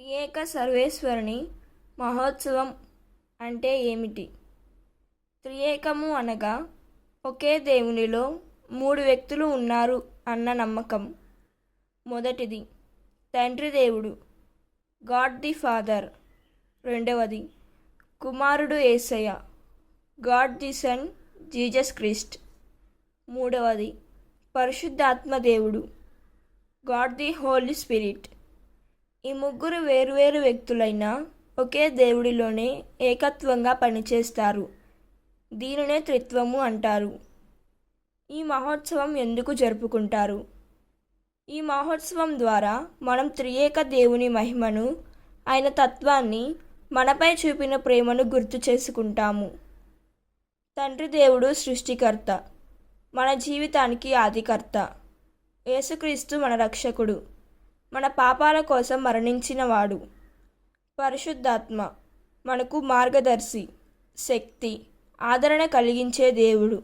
త్రియేక సర్వేశ్వరుని మహోత్సవం అంటే ఏమిటి? త్రియేకము అనగా ఒకే దేవునిలో మూడు వ్యక్తులు ఉన్నారు అన్న నమ్మకం. మొదటిది తండ్రి దేవుడు గాడ్ ది ఫాదర్. రెండవది కుమారుడు యేసయ్య god the son Jesus Christ. మూడవది పరిశుద్ధాత్మ దేవుడు గాడ్ ది హోలీ స్పిరిట్. ఈ ముగ్గురు వేరువేరు వ్యక్తులైన ఒకే దేవుడిలోనే ఏకత్వంగా పనిచేస్తారు. దీనినే త్రిత్వము అంటారు. ఈ మహోత్సవం ఎందుకు జరుపుకుంటారు? ఈ మహోత్సవం ద్వారా మనం త్రియేక దేవుని మహిమను ఆయన తత్వాన్ని మనపై చూపిన ప్రేమను గుర్తు చేసుకుంటాము. తండ్రి దేవుడు సృష్టికర్త మన జీవితానికి ఆదికర్త యేసుక్రీస్తు మన రక్షకుడు. మన పాపాల కోసం మరణించినవాడు. పరిశుద్ధాత్మ మనకు మార్గదర్శి శక్తి ఆదరణ కలిగించే దేవుడు.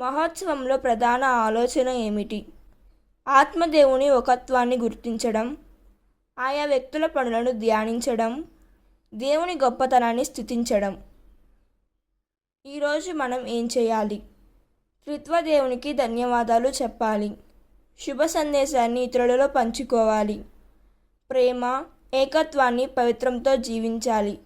మహోత్సవంలో ప్రధాన ఆలోచన ఏమిటి? ఆత్మదేవుని ఒకత్వాన్ని గుర్తించడం ఆయా వ్యక్తుల పనులను ధ్యానించడం దేవుని గొప్పతనాన్ని స్థుతించడం. ఈరోజు మనం ఏం చేయాలి? త్రిత్వదేవునికి ధన్యవాదాలు చెప్పాలి. శుభ సందేశాన్ని ఇతరులలో పంచుకోవాలి. ప్రేమ ఏకత్వాన్ని పవిత్రంతో జీవించాలి.